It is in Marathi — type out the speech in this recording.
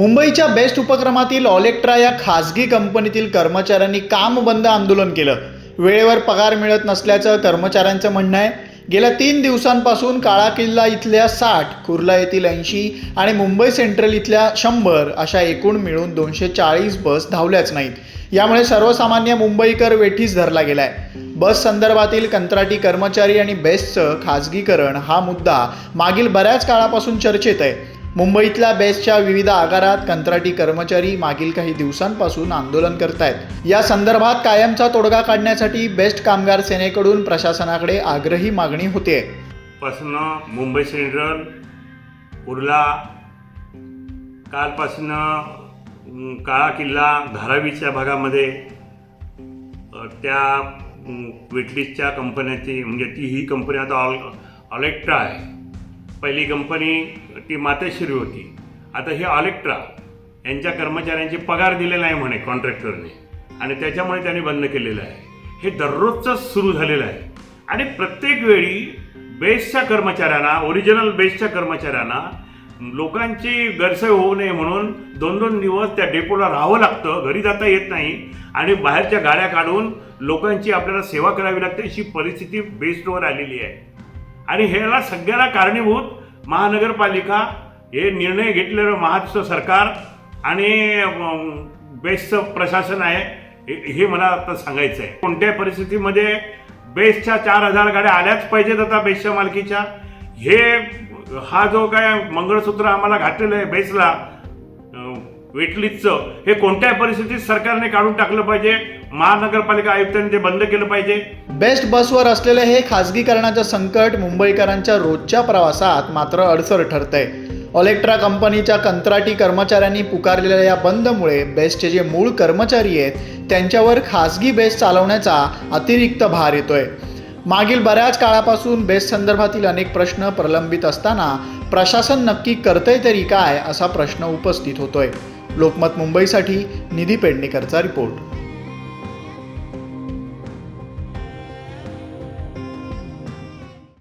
मुंबईच्या बेस्ट उपक्रमातील ऑलेक्ट्रा या खासगी कंपनीतील कर्मचाऱ्यांनी काम बंद आंदोलन केलं. वेळेवर पगार मिळत नसल्याचं कर्मचाऱ्यांचं म्हणणं आहे. गेल्या तीन दिवसांपासून काळा किल्ला इथल्या साठ कुर्ला येथील ऐंशी आणि मुंबई सेंट्रल इथल्या शंभर अशा एकूण मिळून दोनशे चाळीस बस धावल्याच नाहीत. यामुळे सर्वसामान्य मुंबईकर वेठीस धरला गेलाय. बस संदर्भातील कंत्राटी कर्मचारी आणि बेस्टचं खाजगीकरण हा मुद्दा मागील बऱ्याच काळापासून चर्चेत आहे. मुंबईतल्या बेस्टच्या विविध आगारात कंत्राटी कर्मचारी मागील काही दिवसांपासून आंदोलन करत आहेत या संदर्भात कायमचा तोडगा काढण्यासाठी बेस्ट कामगार सेनेकडून प्रशासनाकडे आग्रही मागणी होते पासून मुंबई सेंट्रल कुर्ला कालपासून काळा किल्ला धारावीच्या भागामध्ये त्या वेटलिस्टच्या कंपन्याची म्हणजे ती ही कंपनी आता ऑल ऑलेक्ट्रा आहे. पहिली कंपनी ती मातेश्री होती. आता ही ऑलेक्ट्रा यांच्या कर्मचाऱ्यांचे पगार दिलेला नाही म्हणे कॉन्ट्रॅक्टरने. आणि त्याच्यामुळे त्यांनी बंद केलेलं आहे. हे दररोजच सुरू झालेलं आहे. आणि प्रत्येक वेळी बेस्टच्या कर्मचाऱ्यांना ओरिजिनल बेस्टच्या कर्मचाऱ्यांना लोकांची गैरसोय होऊ नये म्हणून दोन दोन दिवस त्या डेपोला राहावं लागतं. घरी जाता येत नाही. आणि बाहेरच्या गाड्या काढून लोकांची आपल्याला सेवा करावी लागते अशी परिस्थिती बेस्टवर आलेली आहे. आणि ह्याला सगळ्याला कारणीभूत महानगरपालिका हे निर्णय घेतलेलं महाराष्ट्र सरकार आणि बेस्टचं प्रशासन आहे हे- हे मला आता सांगायचं आहे कोणत्याही परिस्थितीमध्ये बेस्टच्या चार हजार गाड्या आल्याच पाहिजेत आता बेस्टच्या मालकीच्या. हे हा जो काय मंगळसूत्र आम्हाला घातलेलं आहे बेसला वेटलिस्टचं हे कोणत्याही परिस्थितीत सरकारने काढून टाकलं पाहिजे. महानगरपालिका आयुक्तांनी ते बंद केलं पाहिजे. बेस्ट बसवर असलेले हे खासगीकरणाचं संकट मुंबईकरांच्या रोजच्या प्रवासात मात्र अडसर ठरतंय. ऑलेक्ट्रा कंपनीच्या कंत्राटी कर्मचाऱ्यांनी पुकारलेल्या या बंदमुळे बेस्टचे जे मूळ कर्मचारी आहेत त्यांच्यावर खाजगी बेस्ट चालवण्याचा अतिरिक्त भार येतोय. मागील बऱ्याच काळापासून बेस्ट संदर्भातील अनेक प्रश्न प्रलंबित असताना प्रशासन नक्की करतंय तरी काय असा प्रश्न उपस्थित होतोय. लोकमत मुंबईसाठी निधी पेडणेकरचा रिपोर्ट.